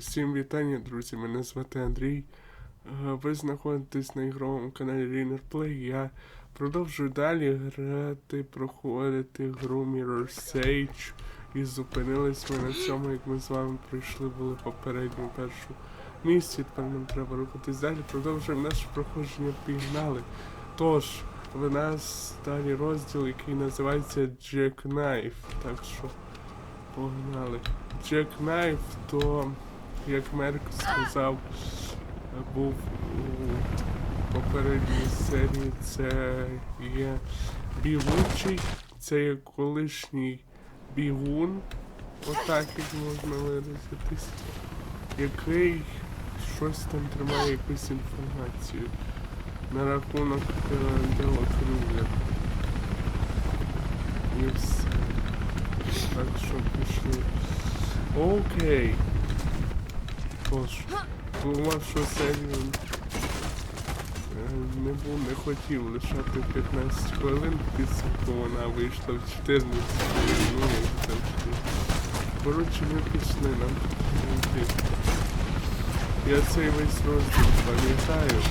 Усім вітання, друзі. Мене звати Андрій. Е, Ви знаходитесь на ігровому каналі Rainer Play. Я продовжую далі грати, проходити гру Mirror's Edge. І зупинились ми на цьому, як ми з вами пройшли були попередню першу місці. Тепер нам треба рухатись далі. Продовжуємо наше проходження. Пігнали. Тож, в нас далі розділ, який називається Jackknife. Так що погнали. Jackknife, то, як Мерк сказав, був у попередній серії, це є бігучий, це є колишній бігун, отак як можна виразитись, який щось там тримає якусь інформацію на рахунок е, Дела Крюгер. І все. Так що пішли. Окей. Що серію е, не був, не хотів лишати 15 хвилин, підсумку вона вийшла в 14 хвилин, ну як завжди. Коротше, ми пішли, нам. Я цей весь розділ пам'ятаю.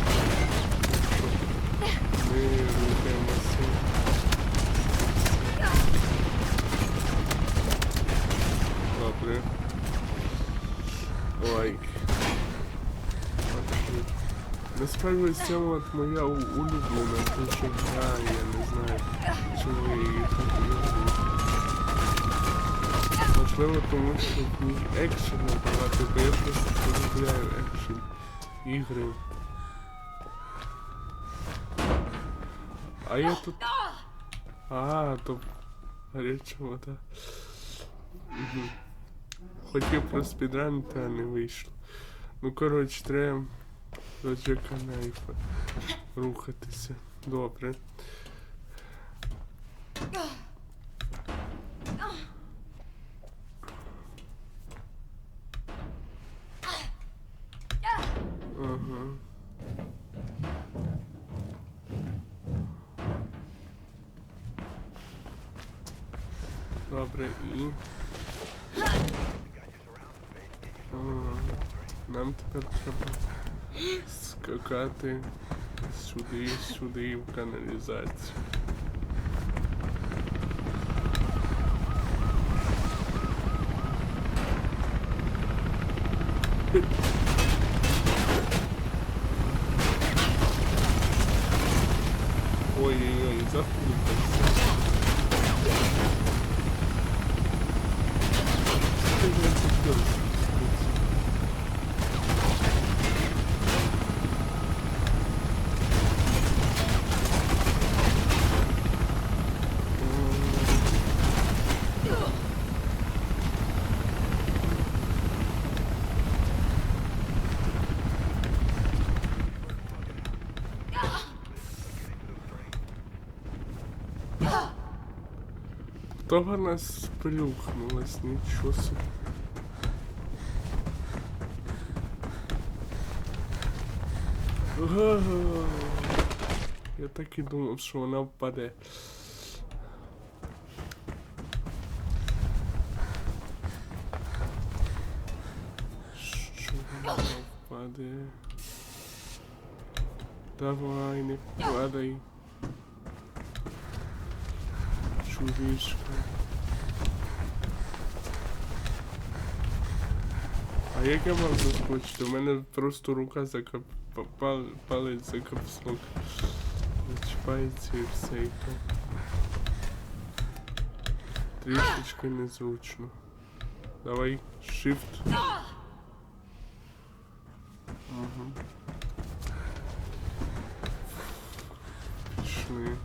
Ми рухаємося. Добре. Ой. Насправді ця от моя улюблена дуже гра, я не знаю, чому я її так люблю. Можливо, тому що в ній екшену багато, бо я просто полюбляю екшен ігри. А я тут. А, то гаряча вода. Мгм. Хотів про спідранити, а не вийшло. Ну, коротше, треба Джека Найфа рухатися. Добре. Ага. Добре, і. Ага. Нам тепер треба скакати сюди, сюди в каналізацію. Ой-ой-ой, запутався. Ти не запутався. Того нас плюхнулось, нічого собі. Я так і думав, що вона впаде. Що вона впаде? Давай, не падай. Чувішка. А як я мав заскочити? У мене просто рука закап... пал- палець за капслок. Зачіпається і все і то. Трішечки незручно. Давай, shift. Ага. Пішли.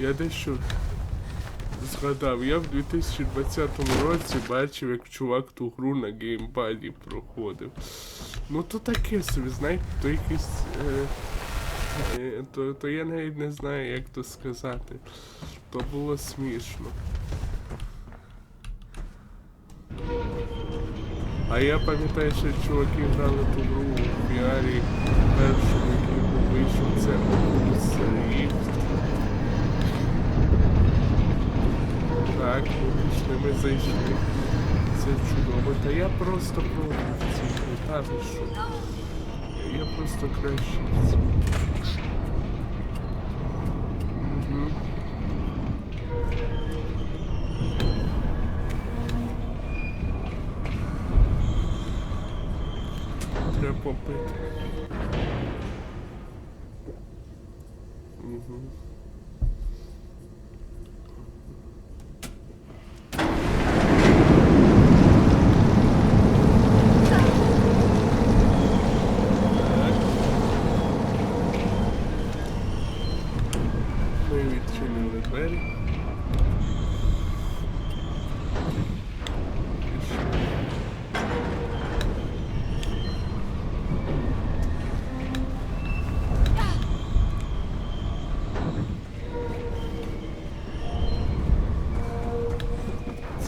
Я дещо згадав, я в 2020 році бачив, як чувак ту гру на геймпаді проходив. Ну то таке собі, знаєте, то якийсь. Е, е, то, то я навіть не знаю, як то сказати. То було смішно. А я пам'ятаю, що чуваки грали ту гру у VR першому, який був вийшов, це Oculus Rift. Так, ми пішли, ми зайшли. Це чудово. Та я просто ви що? Я просто краще. попити. Угу.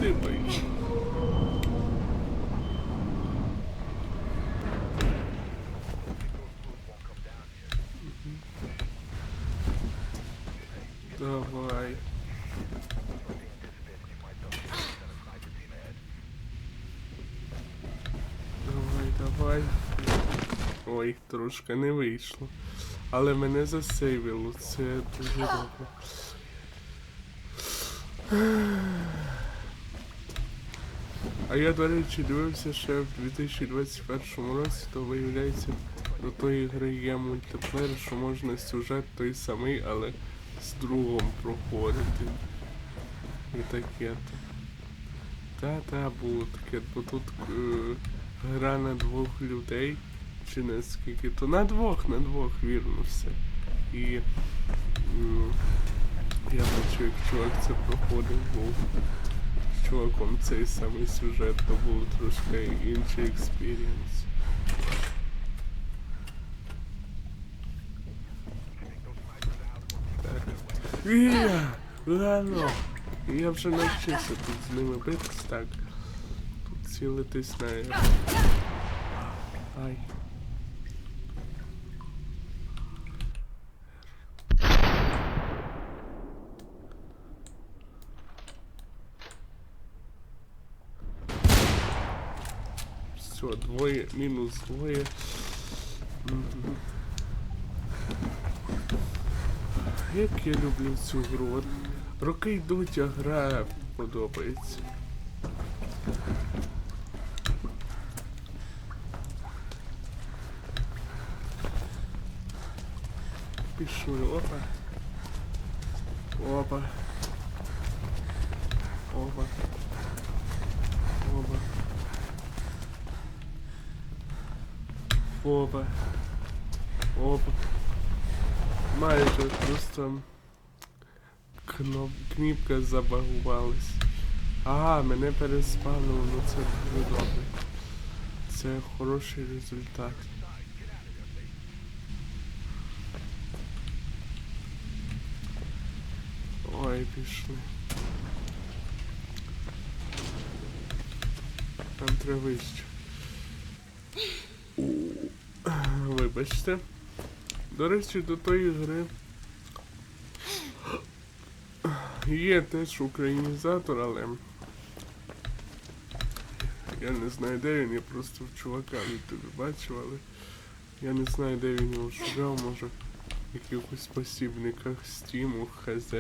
Ципай. Давай. Давай, давай. Ой, трошки не вийшло. Але мене засейвило, це дуже добре. А я, до речі, дивився ще в 2021 році, то виявляється, до тої гри є мультиплеєр, що можна сюжет той самий, але з другом проходити. І таке то. Та-та, було таке, бо тут е, гра на двох людей, чи не скільки, то на двох, на двох, вірно все. І м, я бачу, як чувак це проходив, був чуваком цей самий сюжет, то був трошки інший експірієнс. Вія! Я вже навчився тут з ними битись, так. Тут цілитись на... Ай. Все, двоє, мінус двоє. Як я люблю цю гру. Роки йдуть, а гра подобається. Пішли. Опа. Опа. Опа. Опа. Опа. Майже просто кноп... кнопка забагувалась. Ага, мене переспавнило, ну це дуже добре. Це хороший результат. Ой, пішли. Там треба вище. Вибачте. До речі, до тої гри є теж українізатор, але я не знаю де він, я просто в чувака в ютубі бачив, але я не знаю де він його шукав, може в якихось посібниках стіму, хз.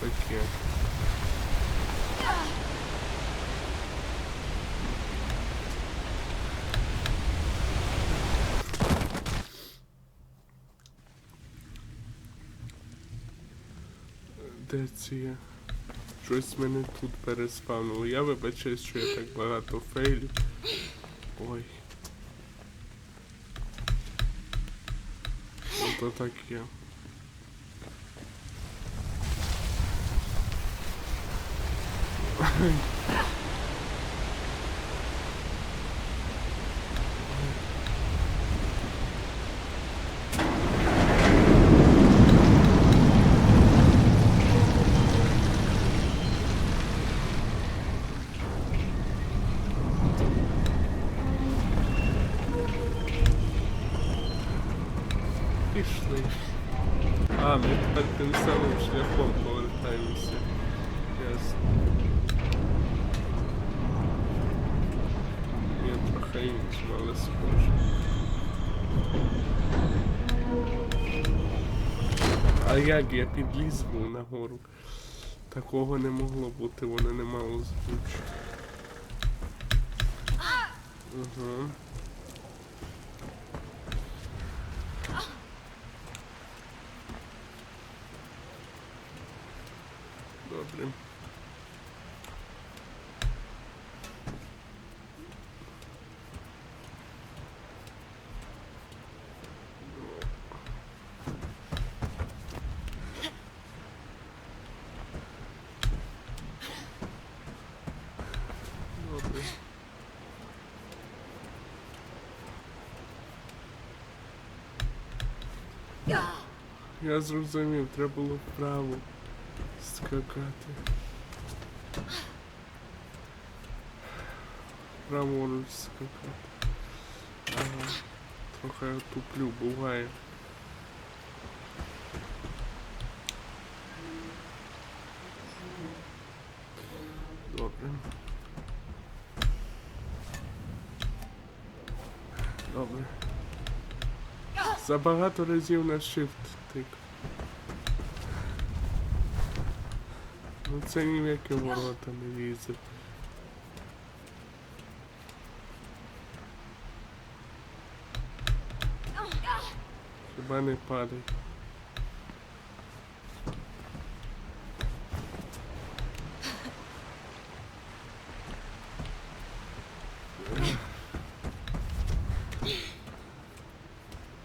Таке. Це? Щось мене тут переспавнуло. Я вибачаюсь, що я так багато фейлів. Ой. Ото так є. Пішли. А, ми тепер тим самим шляхом повертаємося. Ясно. Ні, трохи іншим, але. А як я підліз нагору? Такого не могло бути, воно не мало звучу. Угу. Добре. Я зрозумів, треба було вправо скакати. Праворуч скакати. Ага. Трохи я туплю, буває. Добре. Добре. Забагато разів на shift тик. Ну це ні в які ворота не лізе. Хіба не падай.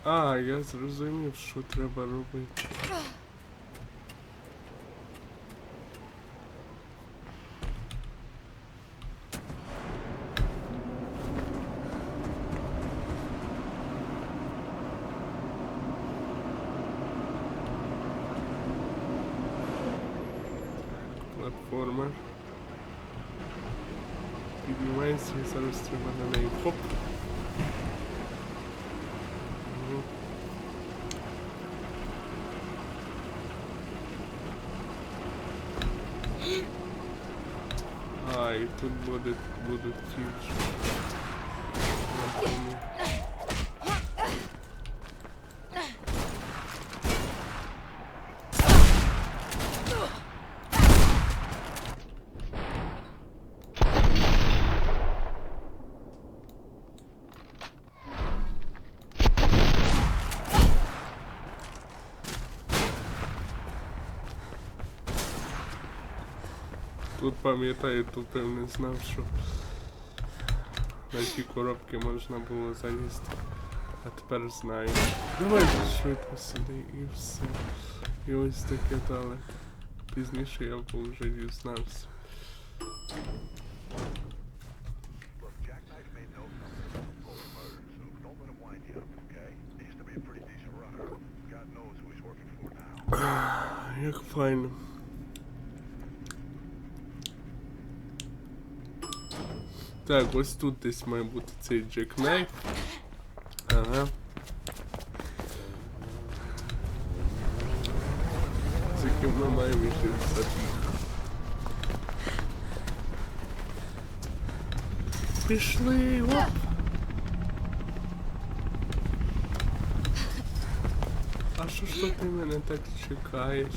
А, я зрозумів, що треба робити. Платформа. Піднімається і зараз треба на неї. Хоп. Ну. А, і тут буде, будуть ті ж. Напевно. Тут пам'ятаю, тупив не знав, що на ті коробки можна було залізти. А тепер знаю. Давай швидко сюди і все. І ось таке дали. Пізніше я б вже дізнався. Look, Jackknife Так, ось тут десь має бути цей джекнайф. Ага. З яким ми маємо йти в забіг. Пішли, оп! А що ж ти мене так чекаєш?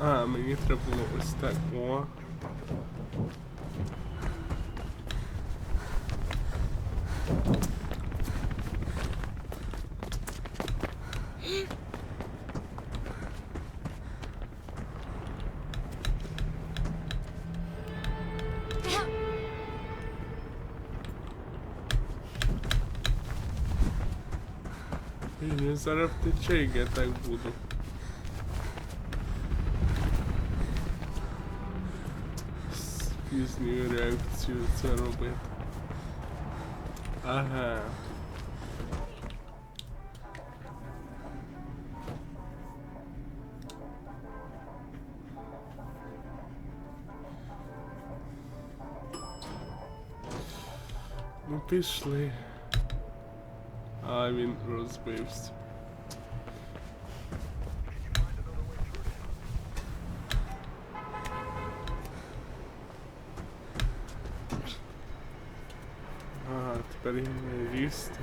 А, мені треба було ось так. О. І він зараз втече, як я так буду. З пізньою реакцією це робити. Ага. Ну пішли. А він розбився. Ага, тепер я не лізти.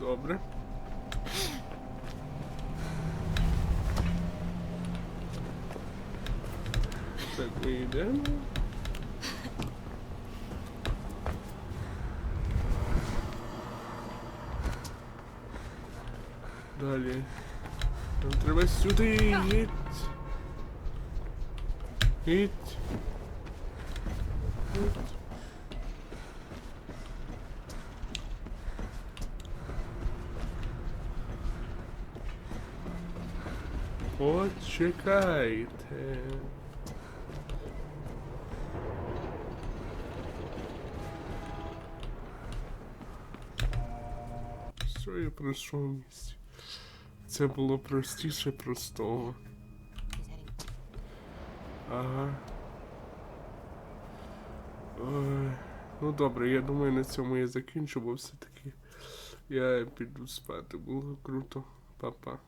Добре. Так, ми йдемо. Далі. Нам треба сюди. Їдь. Їдь. Почекайте. Що я пройшов місці? Це було простіше простого. Ага. Ой. Ну добре, я думаю, на цьому я закінчу, бо все-таки я піду спати. Було круто. Па-па.